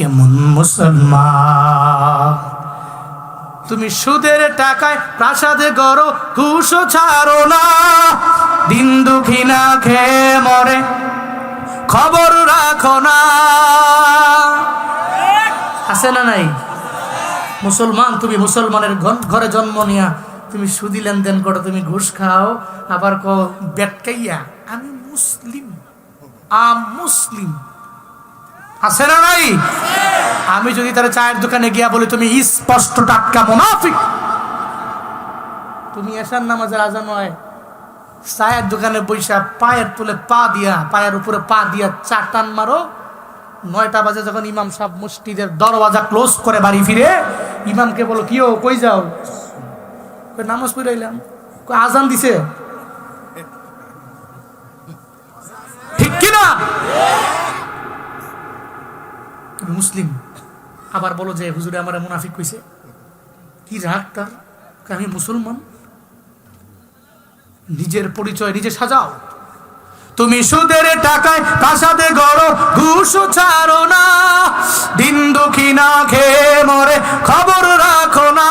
কেমন মুসলমান? তুমি সুদের টাকায় প্রাসাদে গড়ো ঘুষও ছাড়ো না। দিন দুঃখী না খেয়ে মরে, খবর রাখো না। আছে না নাই? মুসলমান, তুমি মুসলমানের ঘরে জন্ম নিয়া, তুমি সুদি লেনদেন করো, তুমি ঘুষ খাও, আবার কো বেটকাইয়া আমি মুসলিম আম মুসলিম। আছে না নাই? আমি যদি তার চায়ের দোকানে গিয়া বলি, তুমি স্পষ্ট টাটকা মুনাফিক। তুমি এসার নামাজের আজান হয়, চায়ের দোকানে বৈশা পায়ের তুলে পা দিয়া, পায়ের উপরে পা দিয়া চাটান মারো। নয়টা বাজে যখন ইমাম সাহেব মসজিদের দরওয়াজা ক্লোজ করে বাড়ি ফিরে, ইমামকে বলো কিও কই যাও? নামাজ পড়ে এলাম কই, আজান দিছে। ঠিক কিনা? তুমি মুসলিম। আবার বলো যে হুজুরে আমার মুনাফিক কইছে। কি রাগ তার? আমি মুসলমান। নিজের পরিচয় নিজে সাজাও। তুমি সুদের টাকায় প্রাসাদে গড়ো, ঘুষ ছাড়ো না। দিন দুঃখী না খেয়ে মরে খবর রাখো না।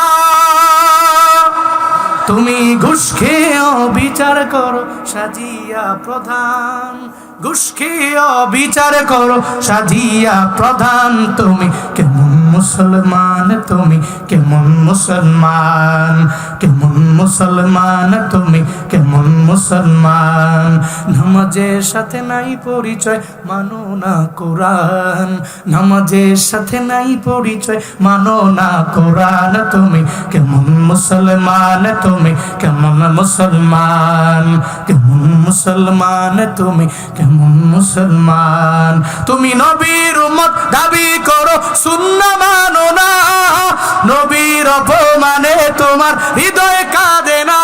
তুমি ঘুষ খেয়েও বিচার করো, সাজিয়া প্রধান। ঘুষ অবিচার বিচার করো সাধিয়া প্রধান তুমি। কেমন মুসলমান তুমি? কেমন মুসলমান? কেমন মুসলমান তুমি? কেমন মুসলমান? নামাজের সাথে নাই পরিচয়, মানো না কোরআন। নামাজের সাথে নাই পরিচয়, মানো না কোরআন। তুমি কেমন মুসলমান তুমি? কেমন মুসলমান? কেমন মুসলমান তুমি? কেমন মুসলমান? তুমি নবীর উম্মত, দাবি করো শূন্য মানো না, নবীর অপমানে তোমার হৃদয় কাঁদে না।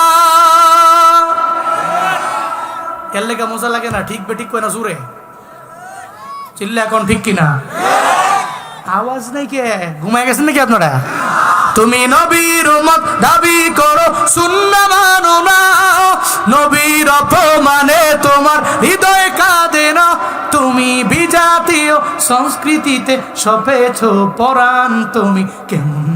এর লেগে মজা লাগে না? ঠিক বেঠিক কয় না জুড়ে চিল্লা এখন ঠিক কিনা? আওয়াজ নেই কে? ঘুমায় গেছেন নাকি আপনারা? তুমি নবীর মত দাবি করো শূন্য মানো না। নবীর অপমানে তোমার হৃদয় সংস্কৃতিতে সপেছ পরাণ তুমি কেমন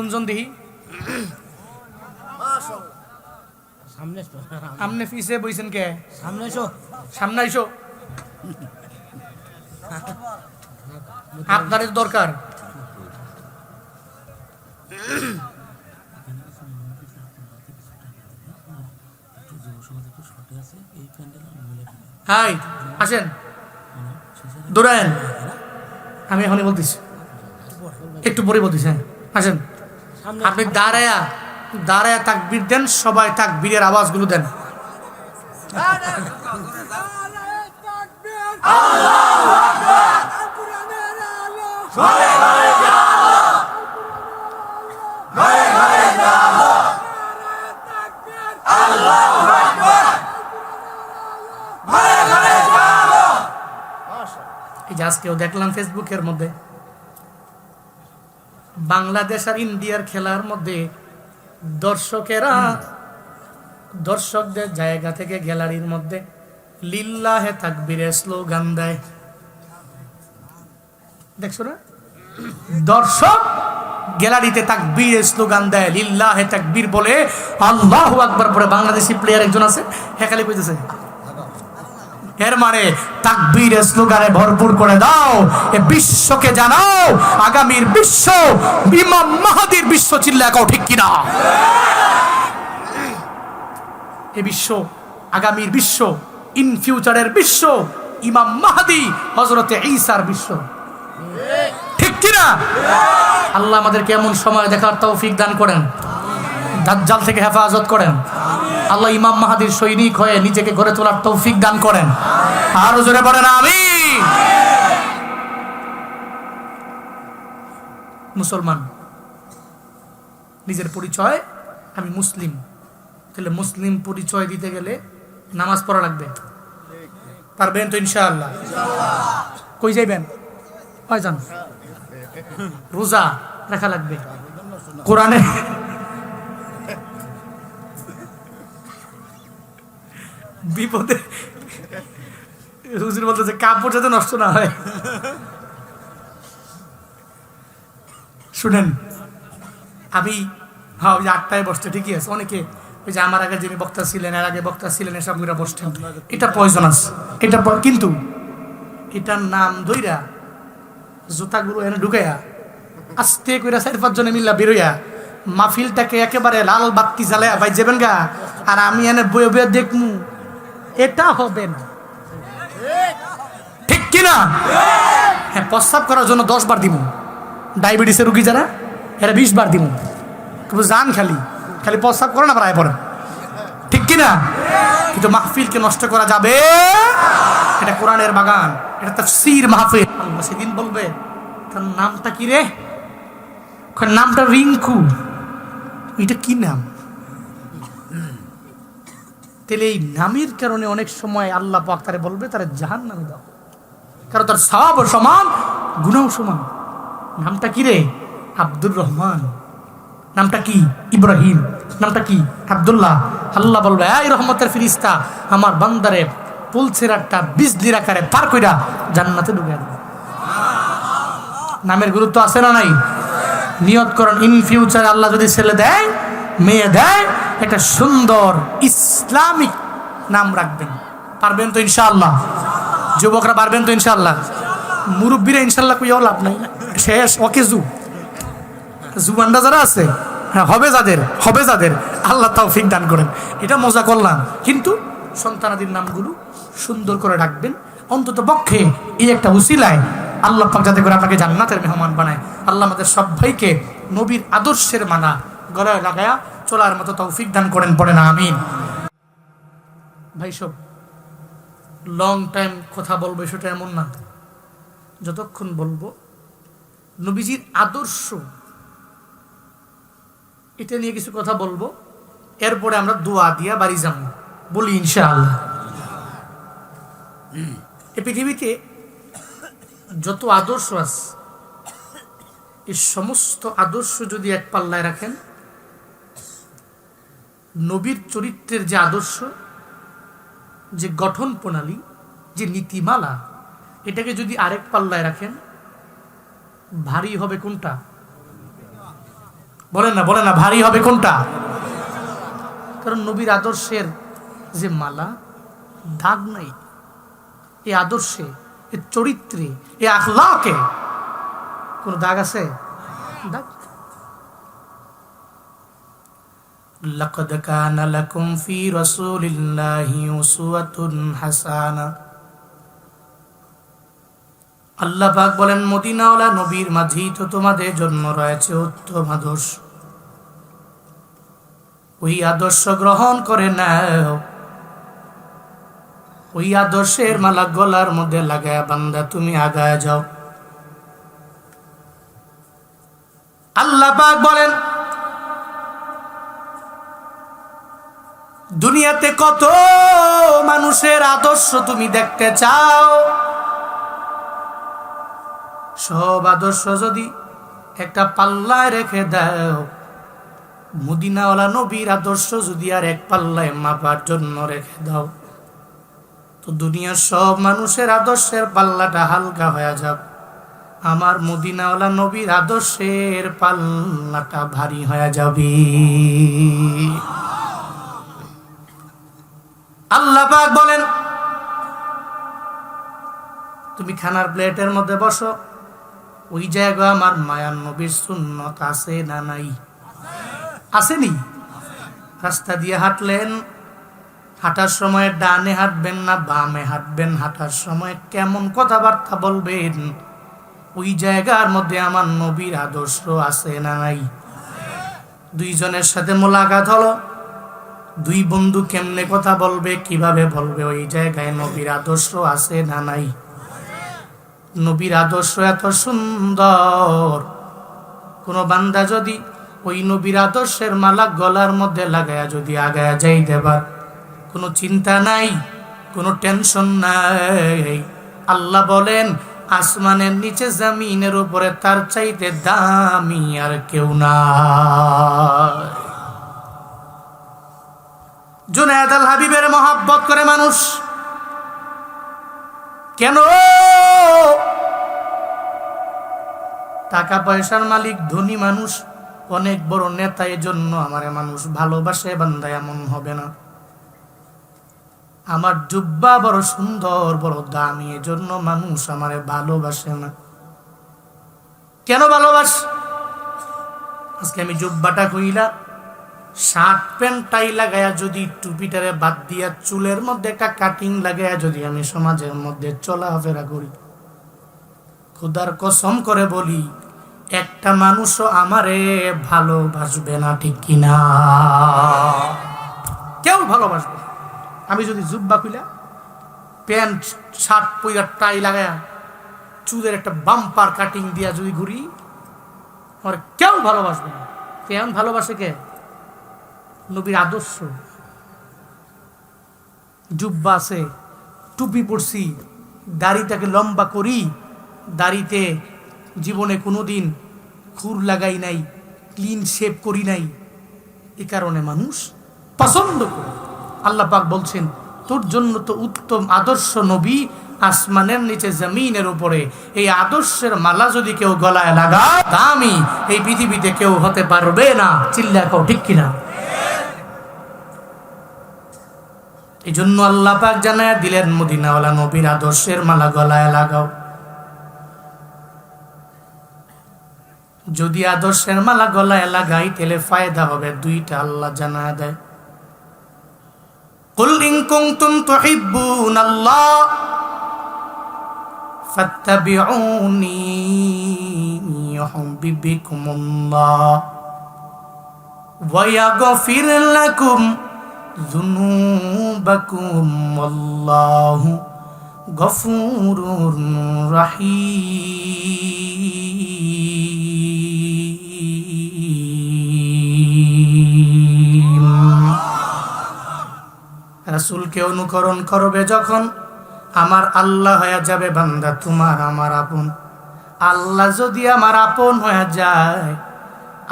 কোনজন দেহি। সামনে ফিসে বইছেন কে? সামনে এসো। সামনে আইসো আপনার দরকার। হাই আসেন। দৌড়ায়েন। আমি এখনই বলতেছি। একটু পরে বলতেছি হ্যাঁ। আসেন। আপনি দাঁড়ায়া দাঁড়ায়া তাকবীর দেন সবাই তাকবীরের আওয়াজগুলো দেন। এই যে আজকেও দেখলাম ফেসবুকের মধ্যে। বাংলাদেশ আর ইন্ডিয়ার খেলার মধ্যে দর্শকেরা দর্শকদের জায়গা থেকে গ্যালারির মধ্যে লিল্লাহে তাকবীরের স্লোগান দেয়। দেখছ না? দর্শক গ্যালারিতে তাকবীর স্লোগান দেয় লিল্লাহে তাকবীর বলে আল্লাহু আকবার পরে বাংলাদেশি প্লেয়ার একজন আছে হেকালি কইতেছে। এর মানে তাকবীর স্লোগানে ভরপুর করে দাও, এ বিশ্বকে জানাও, আগামীর বিশ্ব, ইমাম মাহাদির বিশ্ব চিল্লা কাও ঠিক কিনা? এ বিশ্ব, আগামীর বিশ্ব, ইন ফিউচারের বিশ্ব, ইমাম মাহাদি হজরতে ঈসার বিশ্ব। ঠিক কিনা? আল্লাহ আমাদের কেমন সময় দেখার তৌফিক দান করেন। দাজ্জাল থেকে হেফাজত করেন। আল্লাহ ইমাম মাহাদির সৈনিক হয়ে নিজেকে গড়ে তোলার তৌফিক দান করেন। আরও জোরে পড়েন আমি মুসলমান, নিজের পরিচয়, আমি মুসলিম। তাহলে মুসলিম পরিচয় দিতে গেলে নামাজ পড়া লাগবে। পারবেন তো ইনশাআল্লাহ? কই যাইবেন? হয় যান। রোজা রাখা লাগবে। কোরআনে বিপদে। হুজুর বলতেছে, কাপড় যাতে নষ্ট না হয়। শুনেন, আমি হ্যাঁ ওই আটটায় বসতে ঠিকই আছে। অনেকে ওই যে আমার আগে যিনি বক্তা ছিলেন, এর আগে বক্তা ছিলেন, এসব করে বসতেন। এটা পয়জনাস এটা কিন্তু এটার নাম দইরা জুতাগুলো এনে ঢুকাইয়া আস্তে কইরা চার পাঁচজনে মিল্লা বেরোয়া মাহফিলটাকে একেবারে লাল বাত্তি জ্বালায়া ভাই যাবেন গা। আর আমি এনে বয়ে বয়ে দেখমু এটা হবে না। ঠিক কিনা? হ্যাঁ প্রস্তাব করার জন্য দশ বার দিব ডায়াবেটিসের রুগী যারা, এরা বিশ বার দিব কিন্তু যান খালি। খালি প্রস্তাব করে না প্রায় পড়েন। ঠিক কিনা? কিন্তু মাহফিলকে নষ্ট করা যাবে? এটা কোরআনের বাগান। এটা তার সির মাহফিল সেদিন বলবে, তার নামটা কি রে? নামটা রিঙ্কু এটা কি নাম? তাহলে এই নামের কারণে অনেক সময় আল্লাহ পাক তারে বলবে, তারা জাহান নামে দাও। কারণ তার সব সমান, গুণাও সমান। নামটা কি রে? আব্দুর রহমান। নামটা কি? ইব্রাহিম। নামটা কি? আব্দুল্লাহ। আল্লাহ বলবে, এই রহমতের ফিরিস্তা, আমার বান্দারে পুলসের একটা বিজলির আকারে পার কইরা জান্নাতে ঢুকে দেবে। নামের গুরুত্ব আছে না নাই? নিয়ত করেন, ইন ফিউচার আল্লাহ যদি ছেলে দেয় মেয়ে দেয়, একটা সুন্দর ইসলামিক নাম রাখবেন। পারবেন তো ইনশাআল্লাহ? যুবকরা পারবেন তো ইনশাআল্লাহ? মুরব্বীরা ইনশাল্লাহ কইয়াও লাভ নাই। শেষ, ওকে জু। জুবানরা যারা আছে হ্যাঁ হবে যাদের হবে যাদের। আল্লাহ তাও ফিক দান করেন। এটা মজা করলাম। কিন্তু সন্তানাদির নামগুলো সুন্দর করে রাখবেন। অন্তত পক্ষে এই একটা উসিলায় আল্লাহ পাক যাতে করে আপনাকে জান্নাতের মেহমান বানায়। আল্লাহ আমাদের সবাইকে নবীর আদর্শের মানা গলায় লাগায়া চলার মতো তৌফিক দান করেন পড়ে না আমিন। ভাই, সব লং টাইম কথা বলব সেটা এমন না। যতক্ষণ বলব, নবীজির আদর্শ, এটা নিয়ে কিছু কথা বলব, এরপরে আমরা দোয়া দিয়া বাড়ি যাব, বলি ইনশাআল্লাহ। এ পৃথিবীতে যত আদর্শ আছে, এই সমস্ত আদর্শ যদি এক পাল্লায় রাখেন নবীর চরিত্রের যে আদর্শ, যে গঠন প্রণালী, যে নীতিমালা, এটাকে যদি আরেক পাল্লায় রাখেন, ভারী হবে কোনটা? বলেন না বলেন না, ভারী হবে কোনটা? কারণ নবীর আদর্শের যে মালা, দাগ নাই। এই আদর্শে, এ চরিত্রে, এ আখলাকে কোন দাগ আছে? দাগ لقد كان لكم في رسول الله أسوة حسنة আল্লাহ পাক বলেন মদিনাওয়ালা নবীর মাঝেই তো তোমাদের জন্য রয়েছে উত্তম আদর্শ ওই আদর্শ গ্রহণ করে নাও ওই আদর্শের মালা গলার মধ্যে লাগায় বান্দা তুমি আগায় যাও আল্লাহ পাক বলেন দুনিয়াতে কত মানুষের আদর্শ তুমি দেখতে চাও? সব আদর্শ যদি একটা পাল্লায় রেখে দাও, মদিনাওয়ালা নবীর আদর্শ যদি আর এক পাল্লায় মাপার জন্য রেখে দাও, তো দুনিয়ার সব মানুষের আদর্শের পাল্লাটা হালকা হয়ে যাবে আমার মদিনাওয়ালা নবীর আদর্শের পাল্লাটা ভারী হয়ে যাবে। আল্লাহ পাক বলেন, তুমি খানার প্লেটের মধ্যে বসো। ওই জায়গা আমার মায়ার নবীর সুন্নত আছে না নাই? আসেনি। রাস্তা দিয়ে হাঁটলেন। হাঁটার সময় ডানে হাঁটবেন না, বামে হাঁটবেন। হাঁটার সময় কেমন কথাবার্তা বলবেন? ওই জায়গার মধ্যে আমার নবীর আদর্শ আছে না নাই? দুইজনের সাথে মোলাকাত হলো। দুই বন্ধু কেমনে কথা বলবে, কীভাবে বলবে, ওই জায়গায় নবীর আদর্শ আছে না নাই? নবীর আদর্শ এত সুন্দর। কোন বান্দা যদি ওই নবীর আদর্শের মালা গলার মধ্যে লাগায়া যদি আগায়া যাই দেবার কোনো চিন্তা নাই, কোনো টেনশন নাই। আল্লাহ বলেন, আসমানের নিচে জামিনের উপরে তার চাইতে দামি আর কেউ না জুনায়দ আল হাবিবের মহাব্বত করে মানুষ। কেন? টাকা পয়সার মালিক, ধনী মানুষ, অনেক বড় নেতা, এজন্য আমার মানুষ ভালোবাসে বান্দা এমন হবে না। আমার জুব্বা বড় সুন্দর, বড় দামি, এজন্য মানুষ আমারে ভালোবাসে না। কেন ভালোবাস? আজকে আমি জুব্বাটা কইলা শার্ট প্যান্ট টাই লাগায়া যদি টুপিটারে বাদ দিয়া চুলের মধ্যে একটা কাটিং লাগায়া যদি আমি সমাজের মধ্যে চলাফেরা করি। খুদার কসম করে বলি, একটা মানুষও আমারে ভালোবাসবে না, ঠিক কিনা কেউ ভালোবাসবে আমি যদি জুব্বা খুইলা, প্যান্ট, শার্ট পইরা টাই লাগায়া চুলের একটা বাম্পার কাটিং দিয়া যদি ঘুরি, আমার কেউ ভালোবাসবে না। কেমন ভালোবাসে কে? নবীর আদর্শ। জুব্বা আছে, টুপি পরছি, দাড়িটাকে লম্বা করি, দাড়িতে জীবনে কোনোদিন খুর লাগাই নাই ক্লিন শেপ করি নাই। এ কারণে মানুষ পছন্দ করে। আল্লাহ পাক বলছেন, তোর জন্য তো উত্তম আদর্শ নবী আসমানের নিচে জমিনের উপরে। এই আদর্শের মালা যদি কেউ গলায় লাগা দামি এই পৃথিবীতে কেউ হতে পারবে না। চিল্লা কেউ ঠিক কিনা? এই জন্য আল্লাহ পাক জানায় দিলেন মদিনাওয়ালা নবীর আদর্শের মালা গলায় লাগাও যদি আদর্শের মালা গলায় লাগাই তাহলে ফায়দা হবে দুইটা আল্লাহ জানায় দেয় قل إن كنتم تحبون الله فاتبعوني يحببكم الله ويغفر لكم ذنوبكم والله غفور رحيم রাসূলকে অনুকরণ করবে যখন আমার আল্লাহ হয়ে যাবে বান্দা তোমার আমার আপন আল্লাহ যদি আমার আপন হয়ে যায়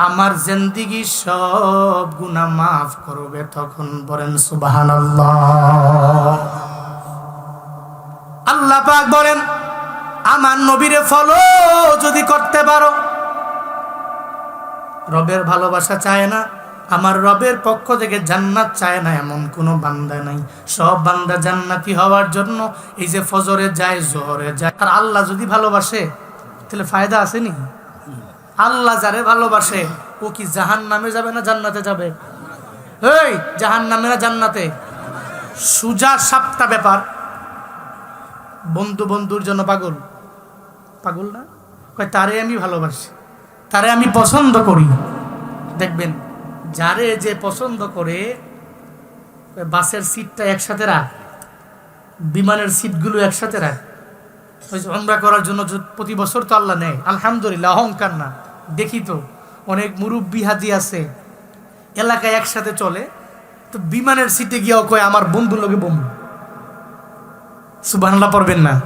আমার জিন্দিগি সব গুনাহ মাফ করবে তখন বলেন সুবহানাল্লাহ। আল্লাহ পাক বলেন, আমার নবীরে ফলো যদি করতে পারো। রবের ভালোবাসা চায় না, আমার রবের পক্ষ থেকে জান্নাত চায় না, এমন কোনো বান্দা নাই। সব বান্দা জান্নাতি হওয়ার জন্য এই যে ফজরে যায়, জোহরে যায়। আর আল্লাহ যদি ভালোবাসে, তাহলে ফায়দা আসেনি আল্লাহ যারে ভালোবাসে, ও কি জাহান নামে যাবে না জান্নাতে যাবে? এই জাহান নামে না জান্নাতে। সুজা সাপটা ব্যাপার। বন্ধু বন্ধুর জন্য পাগল। পাগল না? কয়, তারে আমি ভালোবাসি, তারে আমি পছন্দ করি। দেখবেন, যারে যে পছন্দ করে বাসের সিটটা একসাথে রাখ, বিমানের সিটগুলো একসাথে রাখ। ওই যে অমরা করার জন্য প্রতি বছর তো আল্লাহ নেয়। আলহামদুলিল্লাহ, অহংকার না। দেখি তো, অনেক মুরব্বী হাজি আছে, এলাকায় একসাথে চলে, তো বিমানের সিটে গিয়েও কয়, আমার বন্ধু লোকে বন্ধু। সুবাহ পড়বেন না।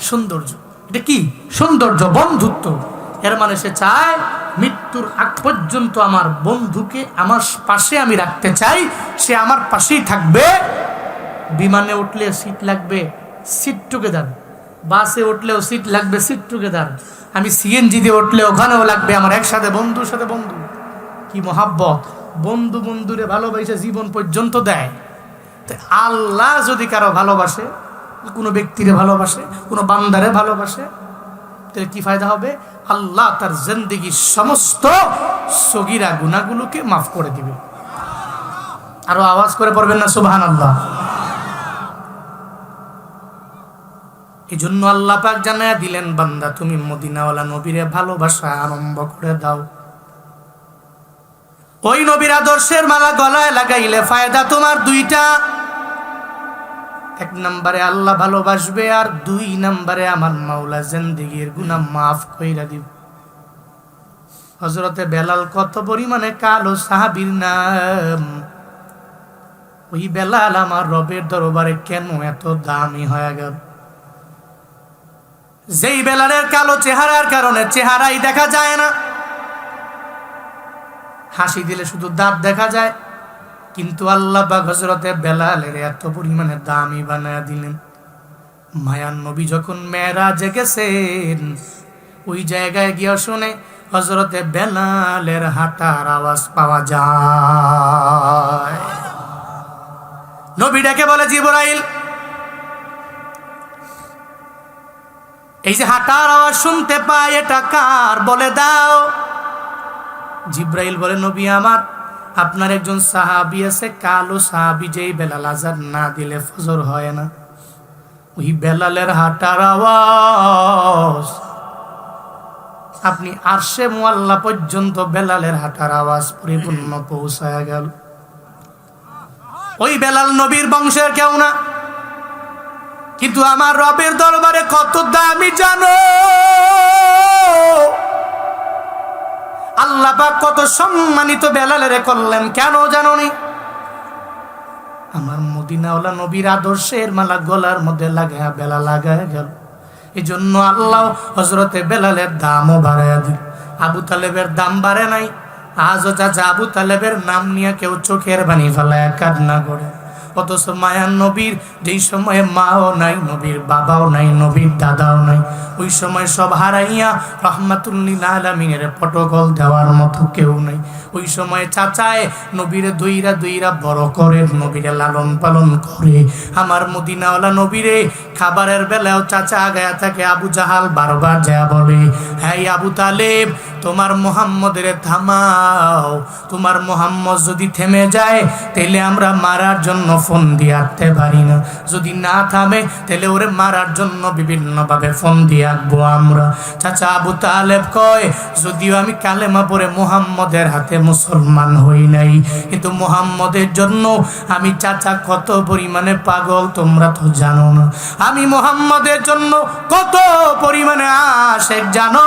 সৌন্দর্য। এটা কি? সৌন্দর্য, বন্ধুত্ব। এর মানে সে চায়, মৃত্যুর আগ পর্যন্ত আমার বন্ধুকে আমার পাশে আমি রাখতে চাই, সে আমার পাশেই থাকবে। বিমানে উঠলে সিট লাগবে সিট টুগেদার বাসে উঠলেও সিট লাগবে সিট টুগেদার আমি সিএনজি দিয়ে উঠলে ওখানেও লাগবে আমার একসাথে বন্ধুর সাথে বন্ধু। কি মহাব্বত। বন্ধু বন্ধুরে ভালোবাসে জীবন পর্যন্ত দেয়। তো আল্লাহ যদি কারও ভালোবাসে, কোনো ব্যক্তিরে ভালোবাসে, কোনো বান্দারে ভালোবাসে তাহলে কি ফায়দা হবে? আল্লাহ তার জিন্দিগির সমস্ত সগিরা গুণাগুলোকে মাফ করে দিবে। আরও আওয়াজ করে পড়বেন না? সুবহান আল্লাহ এই জন্য আল্লাহ পাক জানায় দিলেন, বান্দা, তুমি মদিনাওয়ালা নবীরে ভালোবাসা আরম্ভ করে দাও। ওই নবীর আদর্শের মালা গলায় লাগাইলে ফায়দা তোমার দুইটা। এক নম্বরে আল্লাহ ভালোবাসবে আর দুই নম্বরে আমার মাওলা জিন্দিগির গুনাহ মাফ কইরা দিব। হজরতে বেলাল কত পরিমাণে কালো সাহাবীর নাম। ওই বেলাল আমার রবের দরবারে কেন এত দামি হয়ে গেল? যেই বেলারের কালো চেহারার কারণে চেহারাই দেখা যায় না। হাসি দিলে শুধু দাঁত দেখা যায়, কিন্তু আল্লাহ বা হজরতে বেলালের এত পরিমাণে দামি বানায় দিলেন। মায়ার নবী যখন মেয়েরা জেগেছেন ওই জায়গায় গিয়ে শুনে হজরতে বেলালের হাঁটার আওয়াজ পাওয়া যায়। নবী ডেকে বলে, জিবরাইল এই যে হাঁটার আওয়াজ শুনতে পাই, এটা কার? বলে দাও। জিব্রাইল বলে, নবী আমার, আপনার একজন সাহাবি আছে, কালো সাহাবি, যেই বেলাল আজাদ না দিলে ফজর হয় না। ওই বেলালের হাঁটার আওয়াজ। আপনি আরশে মোয়াল্লা পর্যন্ত বেলালের হাঁটার আওয়াজ পরিপূর্ণ পৌঁছায় গেল। ওই বেলাল নবীর বংশের কেউ না। কিন্তু আমার রবের দরবারে কত দামি জানো? আল্লাহ পাক কত সম্মানিত বেলালেরে করলেন, কেন জানোনি? আমার মদিনাওয়ালা নবীর আদর্শের মালা গলার মধ্যে লাগায় বেলা লাগায় গেল। এই জন্য আল্লাহ হজরতে বেলালের দামও বাড়ায় দিল। আবু তালেবের দাম বাড়ে নাই। আজও চাচা আবু তালেবের নাম নিয়ে কেউ চোখের বানি ফেলায় কান্না করে। অথচ মায়ার নবীর, যেই সময়ে মাও নাই নবীর, বাবাও নাই নবীর, দাদাও নাই, ওই সময় সব হারাইয়া রহমাতুল্লিল আলমিনের প্রটোকল দেওয়ার মতো কেউ নাই। ওই সময় চাচায় নবীরে দুইরা দুইরা বড় করে, নবীরে লালন পালন করে। আমার মদিনাওয়ালা নবীরে খাবারের বেলাও চাচা আগায়া থাকে, আবু জাহাল বারবার যা বলে হ্যাঁ আবু তালেব, তোমার মোহাম্মদের থামাও। তোমার মোহাম্মদ যদি থেমে যায়, তাহলে আমরা মারার জন্য ফোন দিয়ে আঁকতে পারি না। যদি না থামে, তাহলে ওরে মারার জন্য বিভিন্নভাবে ফোন দিয়ে আঁকবো আমরা। চাচা আবু তালেব কয়, যদিও আমি কালেমা পরে মোহাম্মদের হাতে মুসলমান হই নাই, কিন্তু মোহাম্মদের জন্য আমি চাচা কত পরিমাণে পাগল তোমরা তো জানো না। আমি মোহাম্মদের জন্য কত পরিমাণে আশেক জানো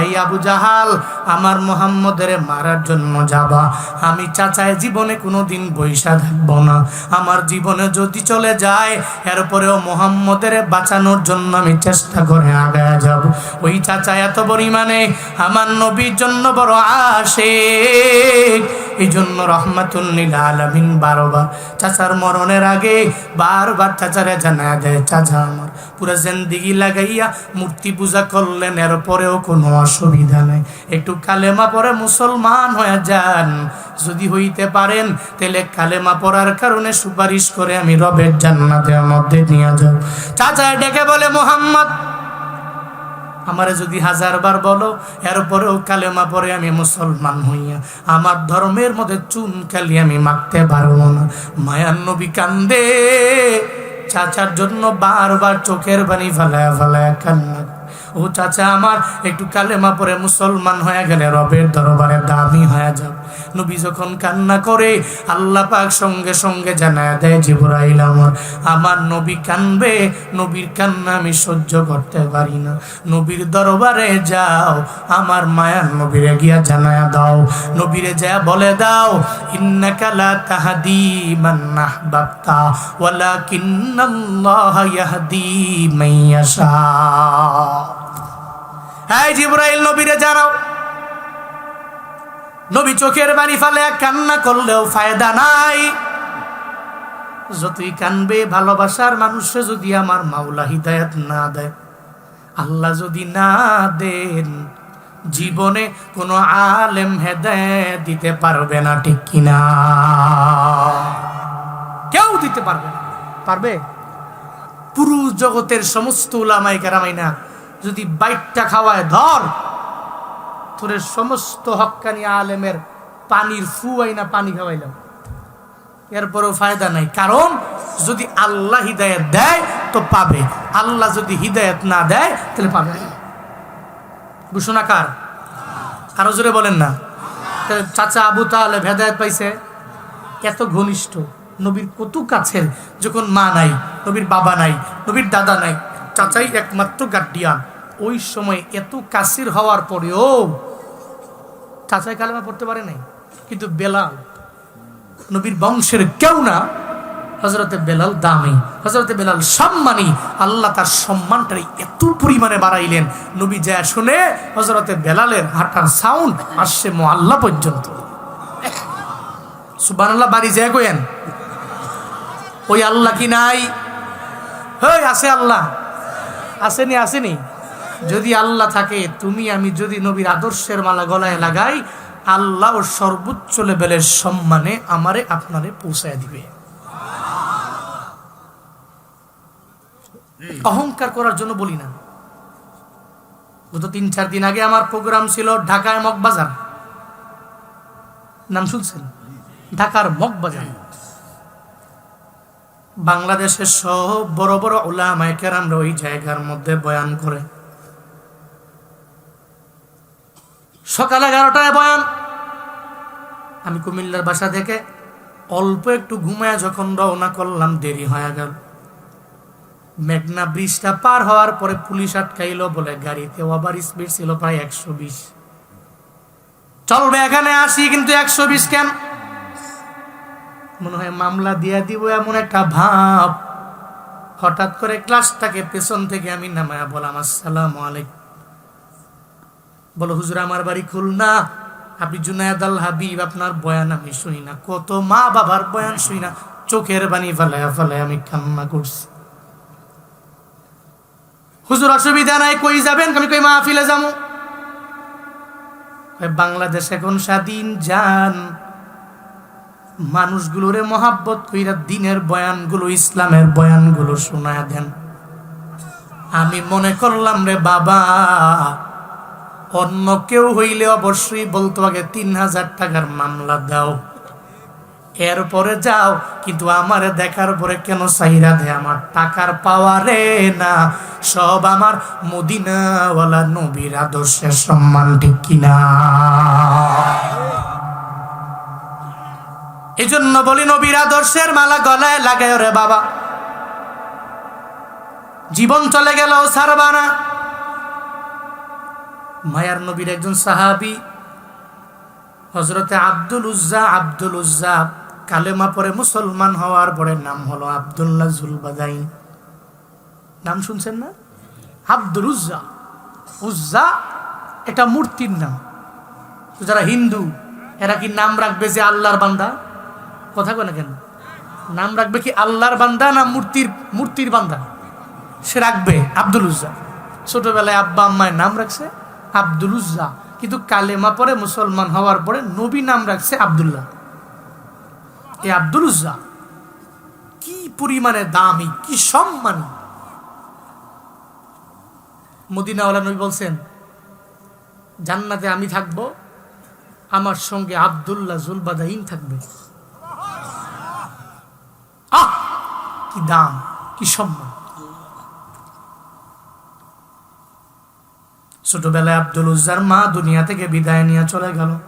এই আবু জাহাল, আমার মোহাম্মদের মারার জন্য যাবা। আমি চাচায় জীবনে কোনোদিন বৈশা থাকব না। আমার জীবনে যদি চলে যায়, এরপরেও মোহাম্মদের বাঁচানোর জন্য আমি চেষ্টা করে আগায় যাব। ওই চাচা এত পরিমাণে আমার নবীর জন্য বড় আসে এই জন্য রহমাতুল্লিল আলমিন বারবার চাচার মরণের আগে বারবার চাচারে জানা দেয়, চাচা আমার, পুরো জিন্দিগি লাগাইয়া মূর্তি পূজা করলেন, এরপরেও কোনো অসুবিধা নেই। একটু কালেমা পরে মুসলমান হয়ে যান। যদি হইতে পারেন, তাহলে কালেমা পড়ার কারণে সুপারিশ করে আমি রবের জান্নাতের মধ্যে নিয়ে যাব চাচা ডেকে বলে, মোহাম্মদ, আমারে যদি হাজার বার বলো, এরপরেও কালেমা পরে আমি মুসলমান হইয়া। আমার ধর্মের মধ্যে চুন কালি আমি মাখতে পারব না। মায়ার নবী কান্দে। চাচার জন্য বারবার চোখের বাণী ফালায়া ফালায়া কান্না। ও চাচা আমার, একটু কালেমা পরে মুসলমান হয়ে গেলে রবের দরবারে দামি হয়ে যাব নবী যখন কান্না করে, আল্লাহ পাক সঙ্গে সঙ্গে জানায় দেয়, জিবরাইল আমার আমার নবী কানবে, নবীর কান্না আমি সহ্য করতে পারি না। নবীর দরবারে যাও, আমার মায়ার নবীরে গিয়া জানায়া দাও। নবীরে যা বলে দাও, ইন্নাকা লা তাহদি মান আহবাবতা, ওয়ালাকিন্নাল্লাহ ইয়াহদি মান ইয়াশা হ্যাঁ জিব্রাইল নবীরে জানাও। নবী চোখের বাড়ি ফালে কান্না করলেও ফায়দা নাই। যতই কানবে, ভালোবাসার মানুষে যদি আমার মাওলা হিদায়াত না দেয়, আল্লাহ যদি না দেন, জীবনে কোনো আলেম হেদায়ত দিতে পারবে না, ঠিক কিনা কেউ দিতে পারবে না। পারবে? পুরুষ জগতের সমস্ত উলামাই কেরামাই না যদি বাইকটা খাওয়ায়, ধর! তোরে সমস্ত হক্কানি আলেমের পানির ফুয়াই না পানি খাওয়াইলাম। এরপরেও ফায়দা নাই। কারণ, যদি আল্লাহ হিদায়ত দেয়, তো পাবে। আল্লাহ যদি হিদায়ত না দেয়, তাহলে পাবে ঘোষণা কার? জোরে বলেন না। চাচা আবু তাহলে ভেদায়ত পাইছে। এত ঘনিষ্ঠ। নবীর কত কাছের। যখন মা নাই, নবীর বাবা নাই, নবীর দাদা নাই। চাচাই একমাত্র গার্ডিয়ান ওই সময় এত কাছের হওয়ার পরেও চাচাই কালেমা পড়তে পারে নাই। কিন্তু বেলাল নবীর বংশের কেউ না। হজরতে বেলাল দামি হজরতে বেলাল সম্মানী। আল্লাহ তার সম্মানটাই এত পরিমাণে বাড়াইলেন। নবী যা শুনে হজরতে বেলালের হাঁটার সাউন্ড আসছে মোয়াল্লা পর্যন্ত। সুবান আল্লাহ বাড়ি যায় গোয়েন ওই আল্লাহ কি নাই? হই, আছে আল্লাহ। আসেনি আসেনি। যদি আল্লাহ থাকে তুমি আমি যদি নবীর আদর্শের মালা গলায় লাগাই আল্লাহ ওর সর্বোচ্চ লেভেলের সম্মানে আমারে আপনারে পৌঁছায় দিবে। অহংকার করার জন্য বলি না। গত তিন চার দিন আগে আমার প্রোগ্রাম ছিল ঢাকায় মগবাজার। নাম শুনছেন? ঢাকার মগবাজার। বাংলাদেশের সব বড় বড় ওলামায় কেরামরা ওই জায়গার মধ্যে বয়ান করে। সকাল এগারোটায় বয়ান। আমি কুমিল্লার বাসা থেকে অল্প একটু ঘুমায় যখন রওনা করলাম, দেরি হয়ে গেল। মেঘনা ব্রিজটা পার হওয়ার পরে পুলিশ আটকাইলো বলে গাড়িতে ওভার স্পিড ছিল প্রায় একশো বিশ। চলবে এখানে আসি, কিন্তু একশো বিশ কেন? মনে হয় মামলা দিয়া দিব এমন একটা ভাব। হঠাৎ করে ক্লাসটাকে পেছন থেকে আমি নামায়া বললাম, আসসালাম আলাইকুম। বলো, হুজুর, আমার বাড়ি খুলনা। আপনি জুনায়দ আল হাবিব, আপনার বয়ান আমি শুনি না। কত মা বাবার বয়ান শুনি না। চোখের বাণী ফেলায় ফেলায় আমি কান্না করছি। হুজুর, অসুবিধা নাই, কই যাবেন? আমি কই মাহফিলে যাব? বাংলাদেশ এখন স্বাধীন যান মানুষগুলোরে মহাব্বত কইরা দিনের বয়ানগুলো, ইসলামের বয়ানগুলো শোনায় দেন। আমি মনে করলাম রে বাবা, অন্য কেউ হইলে অবশ্যই বলতো আগে তিন হাজার টাকার মামলা দাও। এরপরে যাও, কিন্তু আমার দেখার পরে কেন চাহিদা দে? আমার টাকার পাওয়ারে না, সব আমার মদিনাওয়ালা নবীর আদর্শের সম্মান, ঠিক কিনা? এই জন্য বলি নবীর আদর্শের মালা গলায় লাগায় রে বাবা। জীবন চলে গেল সারবানা মায়ার নবীর একজন সাহাবি হজরতে আব্দুল উজ্জা আব্দুল উজ্জা কালেমা পরে মুসলমান হওয়ার পরে নাম হলো আবদুল্লাহ জুলবাদাইন। নাম শুনছেন না? আব্দুল উজ্জা। উজ্জা এটা মূর্তির নাম। যারা হিন্দু, এরা কি নাম রাখবে যে আল্লাহর বান্দা? কথা কয় না কেন? নাম রাখবে কি আল্লাহর বান্দা না মূর্তির মূর্তির বান্দা? সে রাখবে আব্দুল উজ্জা। ছোটবেলায় আব্বা আম্মায় নাম রাখছে আব্দুল উজ্জা। কিন্তু কালেমা পরে মুসলমান হওয়ার পরে নবী নাম রাখছে আব্দুল্লাহ। এই আব্দুল উজ্জা কি পরিমাণে দামি, কি সম্মানী। মদিনাওয়ালা নবী বলছেন, জান্নাতে আমি থাকব, আমার সঙ্গে আব্দুল্লাহ জুলবাদাইন থাকবে। আহ, কি দাম, কি সম্মান। ছোটবেলায় আব্দুল উজ্জার মা দুনিয়া থেকে বিদায় নিয়ে চলে গেল।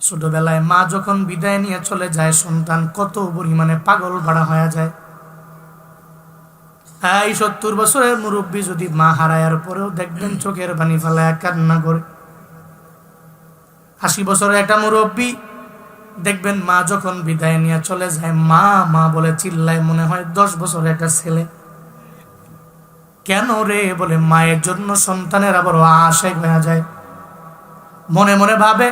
ছোটবেলায় মা যখন বিদায় নিয়ে চলে যায়, সন্তান কত পরিমাণে পাগল ভাড়া হয়ে যায়। এই সত্তর বছরের মুরব্বী যদি মা হারায়ার পরেও দেখবেন চোখের পানি ফেলায় কান্না করে। আশি বছরের একটা মুরব্বী দেখবেন মা যখন বিদায় নিয়ে চলে যায়, মা মা বলে, চিল্লায় মনে হয় দশ বছরের একটা ছেলে। কেন রে? বলে, মায়ের জন্য সন্তানের আবার আশায় হয়ে যায়। মনে মনে ভাবে,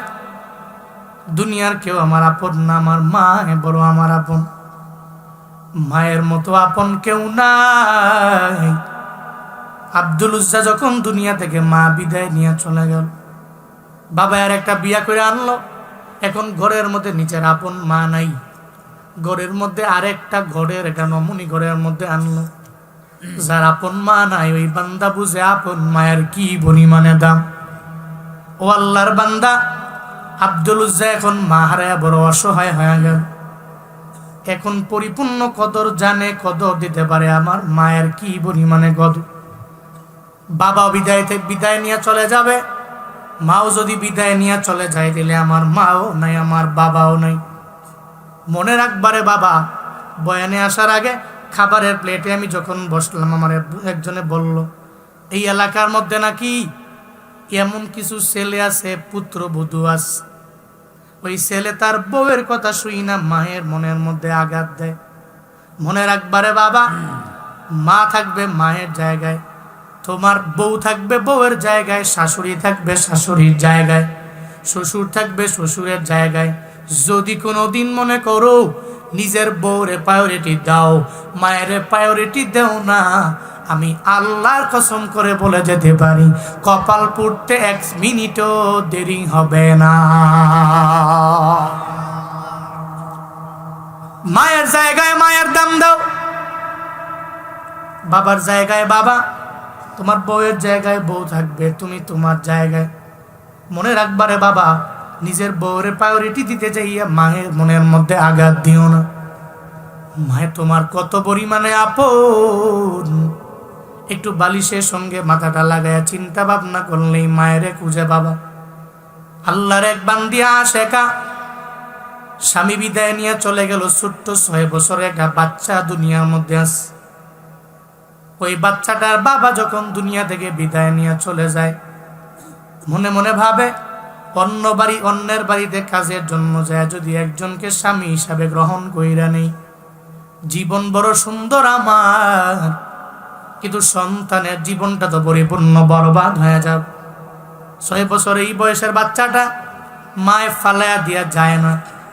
দুনিয়ার কেউ আমার আপন না, আমার মা বড় আমার আপন। মায়ের মতো আপন কেউ নাই। আব্দুল উজ্জা যখন দুনিয়া থেকে মা বিদায় নিয়ে চলে গেল, বাবা আর একটা বিয়া করে আনলো। এখন ঘরের মধ্যে নিচের আপন মা নাই। ঘরের মধ্যে আরেকটা ঘরের একটা নমুনি ঘরের মধ্যে আনলো। যার আপন মা নাই, ওই বান্দা বুঝে আপন মায়ের কি পরিমাণে দাম। ও আল্লাহর বান্দা, আব্দুল উজ্জা এখন মা হারায় বড় অসহায় হয়ে গেল। এখন পরিপূর্ণ কদর জানে, কদর দিতে পারে আমার মায়ের কি পরিমাণে কদর বাবা বিদায় বিদায় নিয়ে চলে যাবে। মাও যদি বিদায় নিয়ে চলে যায় দিলে আমার মাও নাই, আমার বাবাও নাই। মনে রাখবারে বাবা, বয়ানে আসার আগে খাবারের প্লেটে আমি যখন বসলাম, আমার একজনে বলল, এই এলাকার মধ্যে নাকি এমন কিছু ছেলে আছে, পুত্র বধূ আছে? ওই ছেলে তার বউয়ের কথা শুই না, মায়ের মনের মধ্যে আঘাত দেয়। মনে রাখবারে বাবা, মা থাকবে মায়ের জায়গায়। তোমার বউ থাকবে বউয়ের জায়গায়, শাশুড়ি থাকবে শাশুড়ির জায়গায়, শ্বশুর থাকবে শ্বশুরের জায়গায়। যদি কোনো দিন মনে করো নিজের বউরে প্রায়োরিটি দাও, মায়ের প্রায়োরিটি দেও না, আমি আল্লাহর কসম করে বলে যেতে পারি, কপাল পুড়তে এক মিনিটও দেরি হবে না। মায়ের জায়গায় মায়ের দাম দাও, বাবার জায়গায় বাবা তোমার বউয়ের জায়গায় বউ থাকবে, তুমি তোমার জায়গায়। মনে রাখবারে বাবা, নিজের বউরে প্রায়োরিটি দিতে চাইয়া মায়ের মনের মধ্যে আঘাত দিও না। মায়ের তোমার কত পরিমাণে আপন। একটু বালিশের সঙ্গে মাথাটা লাগায় চিন্তা ভাবনা করলেই মায়েরে খুঁজে বাবা আল্লাহর এক বান্দিয়া শেখা স্বামী বিদায় নিয়ে চলে গেল ছোট্ট ছয় বছরের একটা বাচ্চা দুনিয়ার মধ্যে আছে। ওই বাচ্চাটার বাবা যখন দুনিয়া থেকে বিদায় নিয়ে চলে যায়, মনে মনে ভাবে, অন্য বাড়ি অন্যের বাড়িতে কাজের জন্য যায়, যদি একজনকে স্বামী হিসাবে গ্রহণ কইরা নেই। জীবন বড় সুন্দর আমার, কিন্তু সন্তানের জীবনটা তো পরিপূর্ণ বরবাদ হয়ে যাবে। ছয় বছর এই বয়সের বাচ্চাটা মায় ফালায়া দিয়া যায় না,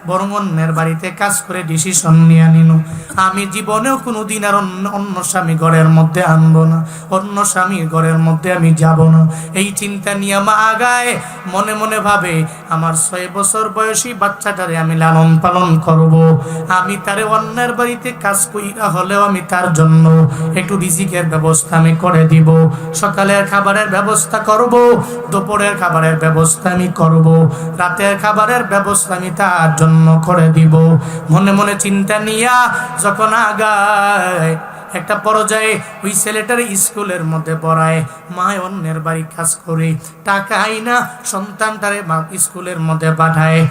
বরং অন্যের বাড়িতে কাজ করে ডিসিশন নিয়ে নিল আমি জীবনেও কোনো দিন আর অন্য স্বামী ঘরের মধ্যে আনব না। অন্য স্বামীর ঘরের মধ্যে আমি যাব না। এই চিন্তা নিয়ে মা আগায়, মনে মনে ভাবে, আমার ছয় বছর বয়সী বাচ্চাটারে আমি লালন পালন করব। আমি তারে অন্যের বাড়িতে কাজ কইরা হলেও আমি তার জন্য একটু রিজিকের ব্যবস্থা আমি করে দিব। সকালের খাবারের ব্যবস্থা করব, দুপুরের খাবারের ব্যবস্থা আমি করব। রাতের খাবারের ব্যবস্থা আমি তার জন্য করে দিব। মনে মনে চিন্তা নিয়া যখন আগায়, একটা পর্যায়ে ওই ছেলেটার স্কুলের মধ্যে পড়ায় মা অন্যের বাড়ি কাজ করে টাকা আইনা সন্তানটারে মা স্কুলের মধ্যে পাঠায়।